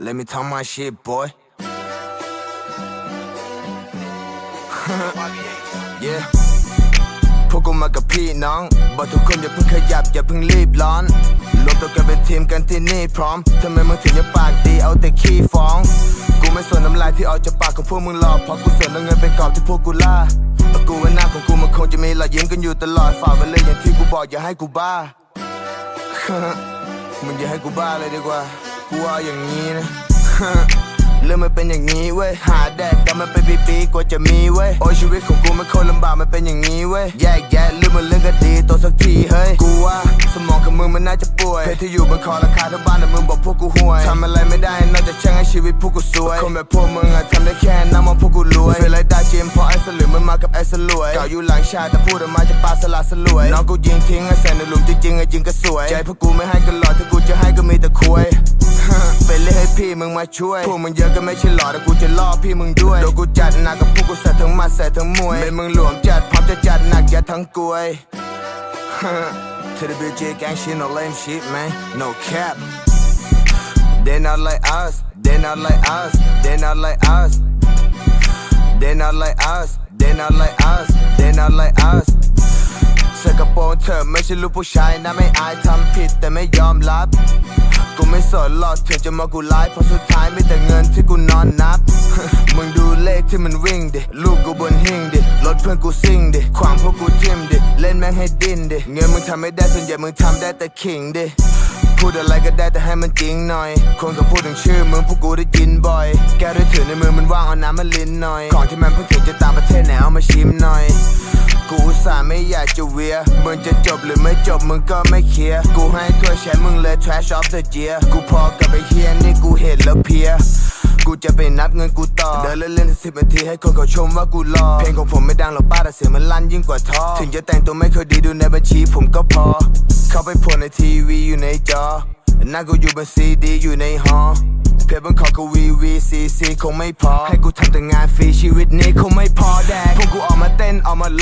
Let me talk my shit boy yeah พวกกูมากับพี่น้องบอกทุกคนอย่าเพิ่งขยับอย่าเพิ่งรีบร้อนรวมตัวกันเป็นทีมกันที่นี่พร้อมทำไมมึงถึงยังปากดีเอาแต่ขี้ฟ้อง กูไม่สนน้ำลายที่ออกจากปากของพวกมึงหรอกเพราะกูเสนเอาเงินเป็นกอบที่พวกกูล่าแต่กูว่าหน้าของกูมันคงจะมีรอยยิ้มกันอยู่ตลอดฝากไว้เลยอย่างที่กูบอกอย่าให้กูบ้า มึงอย่าให้กูบ้าเลยดีกว่า กูว่าอย่างนี้นะเรื่องมันเป็นอย่างนี้เว้ย หาแดกกันมันเป็นปีๆกว่าจะมีเว้ย โอ้ยชีวิตของกูมันโคตรลำบากมันเป็นอย่างนี้เว้ย แยกแยะเรื่องมันเรื่องก็ดีตัวสักทีเฮ้ย กูว่าสมองกับมึงมันน่าจะป่วยเพชรที่อยู่บนคอราคาเท่าบ้านแต่มึงบอกพวกกูห่วยทำอะไรไม่ได้นอกจากช่างให้ชีวิตพวกกูสวย คนแบบพวกมึงอะทำได้แค่นั่งมองพวกกูรวยเฟลไรได้จิมเพราะไอ้สลือมันมากับไอ้สลวยเก่าอยู่หลังชาติแต่พูดออกมาจะปาสลัดสลวย น้องกูยิงทิ้งไอ้ใส่ในหลุมจริงๆไอ้ยิงก็สวย ใจพวกกูไม่ให้กันหลอดถ้ากูจะให้ก็มีแต่คุย ไปเลยให้พี่มึงมาช่วย พวกมึงเยอะก็ไม่ใช่หลอดแต่กูจะล่อพี่มึงด้วยโดนกูจัดหนักกับพวกกูใส่ทั้งมัดใส่ทั้งมวยเป็นมึงหลวมจัดพร้อมจะจัดหนักยัดทั้งกลวย To the bitch gang shit no lame shit man no cap They not like us They not like us They not like us They not like us They not like us They not like us ใส่กระโปรงเธอไม่ใช่ลูกผู้ชายนะไม่อายทำผิดแต่ไม่ยอมรับ กูไม่สนหรอกถึงจะมากูไลฟ์เพราะสุดท้ายไมีแต่เงินที่กูนอนนับ มึงดูเลขที่มันวิ่งดิ ลูกกูบนหิ้งดิ รถเพื่อนกูซิ่งดิขวางพวกกูทิมดิ เล่นแม่งให้ดิ้นดิ เงินมึงทำไม่ได้ส่วนใหญ่มึงทำได้แต่ขิงดิ พูดอะไรก็ได้แต่ให้มันจริงหน่อย คนก็พูดถึงชื่อมึงพวกกูได้ยินบ่อย แก้วด้วยถือในมือมันว่างเอาน้ำมาลิ้นหน่อย ของที่มันเพิ่งถึงจะตางประเทศไหนเอามาชิมหน่อย กูสาไม่อยากจะเวีย มึงจะจบหรือไม่จบมึงก็ไม่เคลียร์กูให้ถ้วยแชมป์มึงเลย trash off the year กูพอกับไอ้เฮียนี่กูเห็นแล้วเพียกูจะไปนับเงินกูต่อ เดินเล่นๆสิบนาทีให้คนเขาชมว่ากูหล่อเพลงของผมไม่ดังหรอกป้าแต่เสียงมันลั่นยิ่งกว่าท่อ ถึงจะแต่งตัวไม่ค่อยดีดูในบัญชีผมก็พอ เข้าไปโพในทีวีอยู่ในจอหน้ากูอยู่บนซีดีอยู่ในหอเพจบนขอกูวีวีซีซีคงไม่พอ ให้กูทำแต่งานฟรีชีวิตนี้คงไม่พอแดกพวกกูออก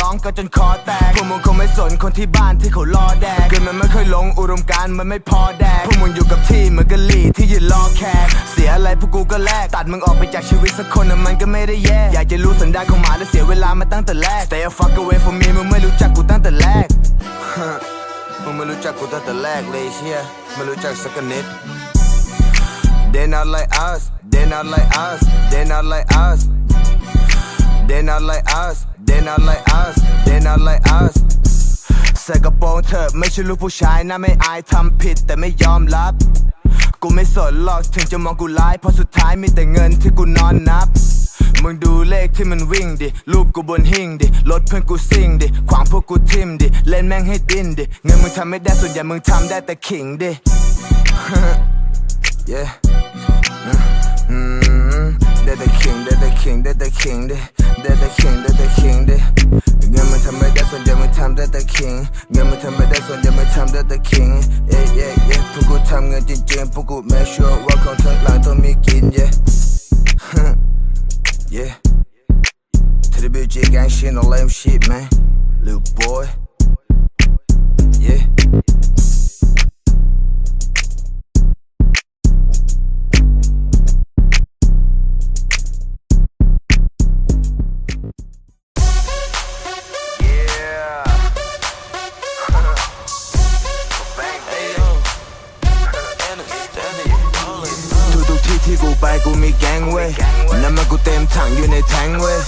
ร้องก็จนคอแตกพวกมึงคงไม่สนคนที่บ้านที่เขารอแดกเกินมันไม่เคยลงอุดมการมันไม่พอแดกพวกมึงอยู่กับที่เหมือนกะลีที่ยืนรอแขกเสียอะไรพวกกูก็แลกตัดมึงออกไปจากชีวิตสักคนน่ะมันก็ไม่ได้แย่อยากจะรู้สันดานของหมาและเสียเวลามาตั้งแต่แรก Stay a fuck away from me มึงไม่รู้จักกูตั้งแต่แรกมึงไม่รู้จักกูตั้งแต่แรกเลยเชียไม่รู้จักสักนิด They not like us, they not like us, they not like us. They not like us, they not like us, they not like us. ใส่กระโปรงเธอไม่ใช่ลูกผู้ชายนะไม่อายทำผิดแต่ไม่ยอมรับ กูไม่สนหรอกถึงจะมองกูร้ายเพราะสุดท้ายมีแต่เงินที่กูนอนนับมึงดูเลขที่มันวิ่งดิ รูปกูบนหิ้งดิ รถเพื่อนกูซิ่งดิ ขวางพวกกูทิมดิ เล่นแม่งให้ดิ้นดิ เงินมึงทำไม่ได้ส่วนใหญ่มึงทำได้แต่ขิงดิ yeah the king, they're the king, they're the king, they're the king, they're the king, they เงินมันทำไม่ได้ส่วนใหญ่มันทำได้แต่ king เงินมันทำไม่ได้ส่วนใหญ่มันทำได้แต่ king yeah yeah yeah พวกกูทำเงินจริงๆพวกกู make sure ว่าของทั้งหลังต้องมีกิน yeah yeah to the bitch gang shit no lame shit man little boy เว้ยน้ำมันกูเต็มถังอยู่ในแทงเว้ย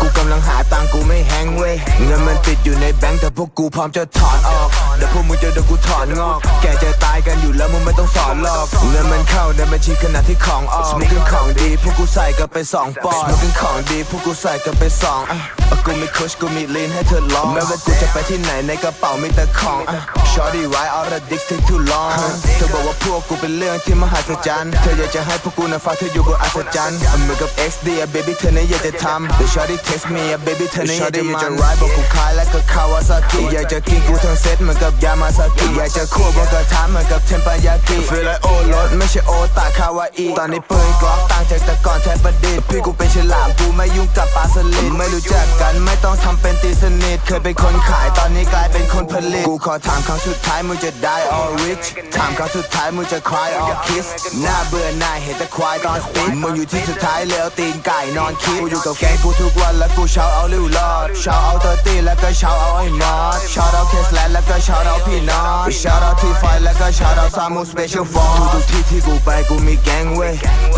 กูกำลังหาตังกูไม่แฮงเว้ยเงินมันติดอยู่ในแบงค์แต่พวกกูพร้อมจะถอนออกเดี๋ยวพวกมึงจะโดนกูถอนงอก แกจะตายกันอยู่แล้วมึงไม่ต้องสอนหรอกเงินมันเข้าในบัญชีขณะที่ของออกสมกินของดีพวกกูใส่กันไปสองปอนด์สมกินของดีพวกกูใส่กันไปสองอะกูมีคุชกูมีลีนให้เธอลองแม้ว่ากูจะไปที่ไหนในกระเป๋ามีแต่ของอะ Shorty why all the dicks take too long เธอบอกว่าพวกกูเป็นเรื่องที่มหัศจรรย์ เธออยากจะให้พวกกูนะฟังเธออยู่บนอัศจรรย์เหมือนกับ XD อะ baby เธอเนี่ยอยากจะทำ The Shorty text me อะ baby เธอเนี่ยอยากจะมันรายบอกกูคล้ายและก็คาวาซากิอยากจะกินกูทั้งเซตเหมือนกับยามาซากิอยากจะควบบนกระทะเหมือนกับเทมปายากิ Feel like โอ้รถไม่ใช่โอตาคาวาอีตอนนี้ปืนกล็อกต่างจากแต่ก่อนแทบประดิษฐ์พี่กูเป็นฉลามกูไม่ยุ่งกับปลาสลิดไม่รู้จักกันไม่ต้องทำเป็นตีสนิทเคยเป็นคนขายตอนนี้กลายเป็นคนผลิตกูขอถามคำสุดท้ายมึงจะได้ all rich ถามครั้งสุดท้ายมึงจะ cry all kiss หน้าเบื่อหน้าเห็นแต่ควายตอนสปีดมึงอยู่ที่สุดท้ายแล้วตีนไก่นอนคิดกูอยู่กับแกงกูทุกวันแล้วกูเช้าเอาลิวรอดเช้าเอาเตอร์ตี้แล้วก็เช้าเอาไอ้นอตเช้าเอาเคสแลนแล้วก็เช้าเอาพี่นอตเช้าเอาที่ไฟแล้วก็เช้าเอาซามูสเปเชียลฟอร์ทุกที่ที่กูไปกูมีแกงเว้ย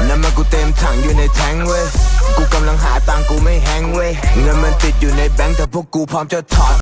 น้ำมันกูเต็มถังอยู่ในแทงเว้ยกูกำลังหาตังกูไม่แฮงเว้ยเงินมันติดอยู่ในแบงค์แต่พวกกูพร้อมจะถอน